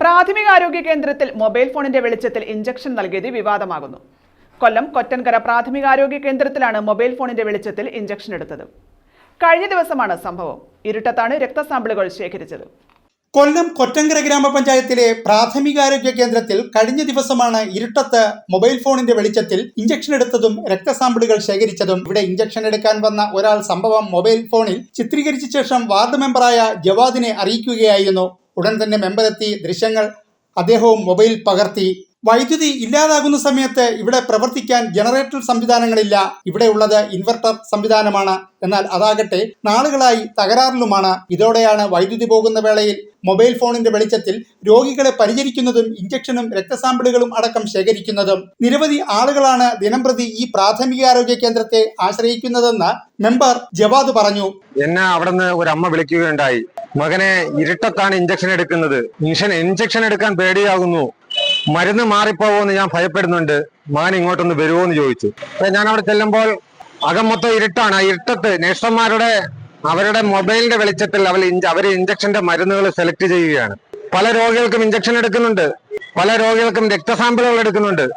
പ്രാഥമികാരോഗ്യ കേന്ദ്രത്തിൽ മൊബൈൽ ഫോണിന്റെ വെളിച്ചത്തിൽ ഇഞ്ചക്ഷൻ നൽകിയത് വിവാദമാകുന്നു. കൊല്ലം കൊറ്റൻകര പ്രാഥമിക ആരോഗ്യ കേന്ദ്രത്തിലാണ് മൊബൈൽ ഫോണിന്റെ വെളിച്ചത്തിൽ ഇഞ്ചക്ഷൻ എടുത്തത്. കഴിഞ്ഞ ദിവസമാണ് സംഭവം. ഇരുട്ടത്താണ് രക്തസാമ്പിളുകൾ ശേഖരിച്ചത്. കൊല്ലം കൊറ്റങ്കര ഗ്രാമപഞ്ചായത്തിലെ പ്രാഥമികാരോഗ്യ കേന്ദ്രത്തിൽ കഴിഞ്ഞ ദിവസമാണ് ഇരുട്ടത്ത് മൊബൈൽ ഫോണിന്റെ വെളിച്ചത്തിൽ ഇഞ്ചക്ഷൻ എടുത്തതും രക്തസാമ്പിളുകൾ ശേഖരിച്ചതും. ഇവിടെ ഇഞ്ചക്ഷൻ എടുക്കാൻ വന്ന ഒരാൾ സംഭവം മൊബൈൽ ഫോണിൽ ചിത്രീകരിച്ച ശേഷം വാർഡ് മെമ്പറായ ജവാദിനെ അറിയിക്കുകയായിരുന്നു. ഉടൻ തന്നെ മെമ്പരെത്തി ദൃശ്യങ്ങൾ അദ്ദേഹവും മൊബൈൽ പകർത്തി. വൈദ്യുതി ഇല്ലാതാകുന്ന സമയത്ത് ഇവിടെ പ്രവർത്തിക്കാൻ ജനറേറ്റർ സംവിധാനങ്ങളില്ല. ഇവിടെ ഉള്ളത് ഇൻവെർട്ടർ സംവിധാനമാണ്. എന്നാൽ അതാകട്ടെ നാളുകളായി തകരാറിലുമാണ്. ഇതോടെയാണ് വൈദ്യുതി പോകുന്ന വേളയിൽ മൊബൈൽ ഫോണിന്റെ വെളിച്ചത്തിൽ രോഗികളെ പരിചരിക്കുന്നതും ഇഞ്ചക്ഷനും രക്തസാമ്പിളുകളും അടക്കം ശേഖരിക്കുന്നതും. നിരവധി ആളുകളാണ് ദിനംപ്രതി ഈ പ്രാഥമികാരോഗ്യ കേന്ദ്രത്തെ ആശ്രയിക്കുന്നതെന്ന് മെമ്പർ ജവാദ് പറഞ്ഞു. എന്നെ അവിടെ നിന്ന് ഒരു അമ്മ വിളിക്കുകയുണ്ടായി. മകനെ ഇരുട്ടത്താണ് ഇഞ്ചക്ഷൻ എടുക്കുന്നത്. ഇൻഷൻ ഇഞ്ചക്ഷൻ എടുക്കാൻ പേടിയാകുന്നു. മരുന്ന് മാറിപ്പോകുമെന്ന് ഞാൻ ഭയപ്പെടുന്നുണ്ട്. മകൻ ഇങ്ങോട്ടൊന്ന് വരുമോ എന്ന് ചോദിച്ചു. ഞാൻ അവിടെ ചെല്ലുമ്പോൾ അകം മൊത്തം ഇരുട്ടാണ്. ആ ഇരുട്ടത്ത് നേഴ്സന്മാരുടെ അവരുടെ മൊബൈലിന്റെ വെളിച്ചത്തിൽ അവർ അവർ ഇഞ്ചക്ഷന്റെ മരുന്നുകൾ സെലക്ട് ചെയ്യുകയാണ്. പല രോഗികൾക്കും ഇഞ്ചക്ഷൻ എടുക്കുന്നുണ്ട്. പല രോഗികൾക്കും രക്തസാമ്പിളുകൾ എടുക്കുന്നുണ്ട്.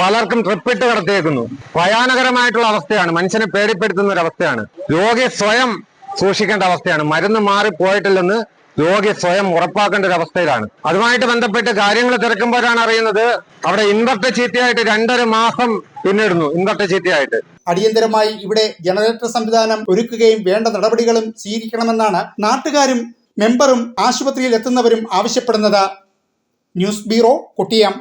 പലർക്കും ട്രിപ്പിട്ട് കടത്തിയേക്കുന്നു. ഭയാനകരമായിട്ടുള്ള അവസ്ഥയാണ്. മനുഷ്യനെ പേടിപ്പെടുത്തുന്ന ഒരു അവസ്ഥയാണ്. രോഗി സ്വയം സൂക്ഷിക്കേണ്ട അവസ്ഥയാണ്. മരുന്ന് മാറി പോയിട്ടില്ലെന്ന് രോഗി സ്വയം ഉറപ്പാക്കേണ്ട ഒരു അവസ്ഥയിലാണ്. അതുമായിട്ട് ബന്ധപ്പെട്ട് കാര്യങ്ങൾ തിരക്കുമ്പോഴാണ് അറിയുന്നത് അവിടെ ഇൻവെർട്ടർ ചീത്തയായിട്ട് രണ്ടര മാസം പിന്നിടുന്നു ഇൻവെർട്ടർ ചീത്തയായിട്ട്. അടിയന്തരമായി ഇവിടെ ജനറേറ്റർ സംവിധാനം ഒരുക്കുകയും വേണ്ട നടപടികളും സ്വീകരിക്കണമെന്നാണ് നാട്ടുകാരും മെമ്പറും ആശുപത്രിയിൽ എത്തുന്നവരും ആവശ്യപ്പെടുന്നത്. News bureau കുട്ടിയം.